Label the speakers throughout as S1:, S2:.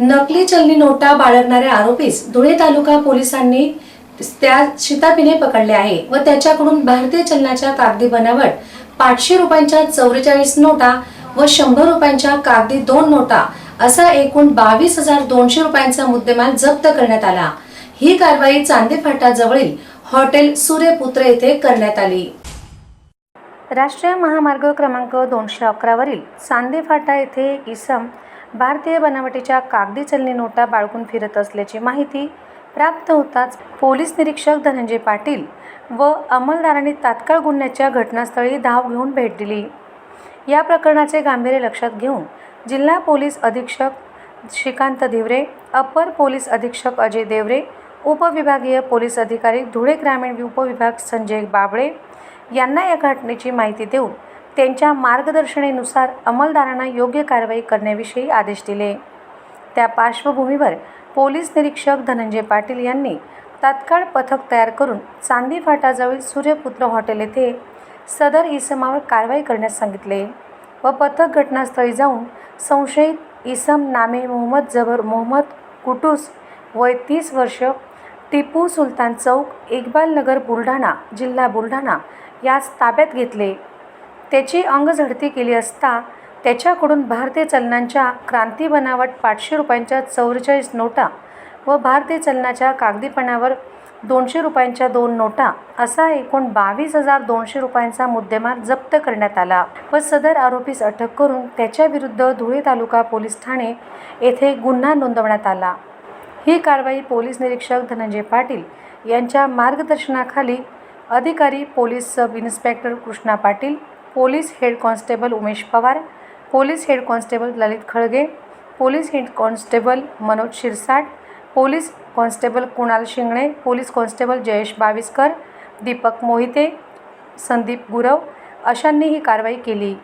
S1: नकली चलनी नोटा बाळगणाऱ्या आरोपीस धुळे तालुका पोलिसांनी त्या शिताफीने पकडले आहे व त्याच्याकडून भारतीय चलनाच्या कागदी बनावट पाचशे रुपयांच्या चौवेचाळीस नोटा व शंभर रुपयांच्या कागदी दोन नोटा असा एकूण बावीस हजार दोनशे रुपयांचा मुद्देमाल जप्त करण्यात आला. ही कारवाई चांदेफाटा जवळील हॉटेल सूर्यपुत्र येथे करण्यात आली. राष्ट्रीय महामार्ग क्रमांक दोनशे अकरावरील चांदेफाटा येथे इसम भारतीय बनावटीच्या कागदी चलनी नोटा बाळगून फिरत असल्याची माहिती प्राप्त होताच पोलीस निरीक्षक धनंजय पाटील व अंमलदारांनी तात्काळ गुन्ह्याच्या घटनास्थळी धाव घेऊन भेट दिली. या प्रकरणाचे गांभीर्य लक्षात घेऊन जिल्हा पोलीस अधीक्षक श्रीकांत धिवरे अपर पोलीस अधीक्षक अजय देवरे उपविभागीय पोलीस अधिकारी धुळे ग्रामीण उपविभाग संजय बाबळे यांना या घटनेची माहिती देऊन त्यांच्या मार्गदर्शनेनुसार अंमलदारांना योग्य कारवाई करण्याविषयी आदेश दिले. त्या पार्श्वभूमीवर पोलीस निरीक्षक धनंजय पाटील यांनी तात्काळ पथक तयार करून चांदी फाटाजवळील सूर्यपुत्र हॉटेल येथे सदर इसमावर कारवाई करण्यास सांगितले व पथक घटनास्थळी जाऊन संशयित इसम नामे मोहम्मद जबर मोहम्मद कुटूस वय तीस वर्ष टिपू सुलतान चौक इक्बाल नगर बुलढाणा जिल्हा बुलढाणा यास ताब्यात घेतले. त्याची अंगझडती केली असता त्याच्याकडून भारतीय चलनांच्या क्रांती बनावट पाचशे रुपयांच्या चौवेचाळीस नोटा व भारतीय चलनाच्या कागदीपणावर दोनशे रुपयांच्या दोन नोटा असा एकूण बावीस हजार दोनशे रुपयांचा मुद्देमाल जप्त करण्यात आला व सदर आरोपीस अटक करून त्याच्याविरुद्ध धुळे तालुका पोलीस ठाणे येथे गुन्हा नोंदवण्यात आला. ही कारवाई पोलीस निरीक्षक धनंजय पाटील यांच्या मार्गदर्शनाखाली अधिकारी police sub inspector Krishna Patil police head constable Umesh Pawar police head constable Lalit Khalge police head constable Manoj Shirsat police constable Kunal Shingane police constable Jayesh Baviskar Deepak Mohite Sandeep Gurav अशांनी ही कारवाई केली.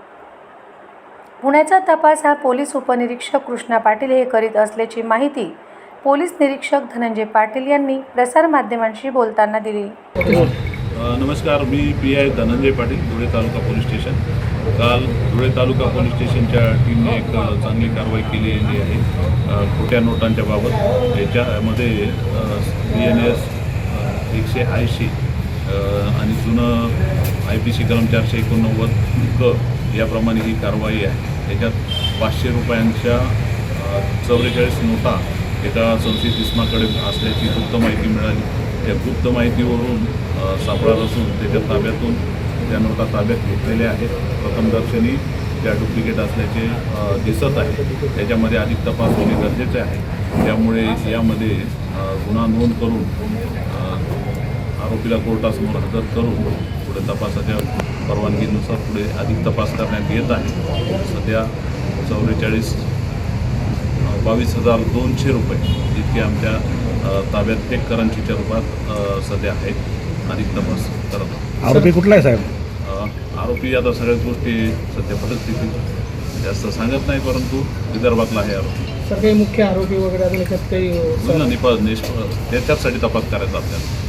S1: पुण्याचा तपास हा police उपनिरीक्षक कृष्णा पाटील हे करीत असल्याची माहिती पोलीस निरीक्षक धनंजय पाटील यांनी प्रसारमाध्यमांशी बोलताना दिली.
S2: नमस्कार मी P I Dhananjay Patil Dhule taluka police station. काल धुळे तालुका पोलीस स्टेशनच्या टीमने एक चांगली कारवाई केलेली आहे खोट्या नोटांच्या बाबत. याच्यामध्ये बी एन एस एकशे ऐंशी आणि जुनं आय पी सी कलम चारशे एकोणनव्वद क याप्रमाणे ही कारवाई आहे. याच्यात पाचशे रुपयांच्या चौवेचाळीस नोटा एका संशयित इस्माकडे असल्याची गुप्त माहिती मिळाली. या गुप्त माहितीवरून अ, असून त्याच्या ताब्यातून त्या नोटा ताब्यात घेतलेल्या आहेत. प्रथमदर्शनी त्या डुप्लिकेट असल्याचे दिसत आहे. त्याच्यामध्ये अधिक तपास होणे गरजेचे आहे. त्यामुळे यामध्ये गुन्हा नोंद करून आरोपीला कोर्टासमोर हजर करून पुढे तपासाच्या परवानगीनुसार पुढे अधिक तपास करण्यात येत आहे. सध्या चौवेचाळीस बावीस हजार दोनशे रुपये इतके आमच्या ताब्यात टेककरांच्या रूपात सध्या आहेत. अधिक तपास करत आहोत.
S3: आरोपी कुठला आहे साहेब?
S2: आरोपी आता सगळ्याच गोष्टी सध्या परिस्थितीत जास्त सांगत नाही परंतु विदर्भातला आहे आरोपी.
S4: सर काही मुख्य आरोपी वगैरे अजून काही
S2: निष्प त्याच्यासाठी तपास करायचा आपल्याला.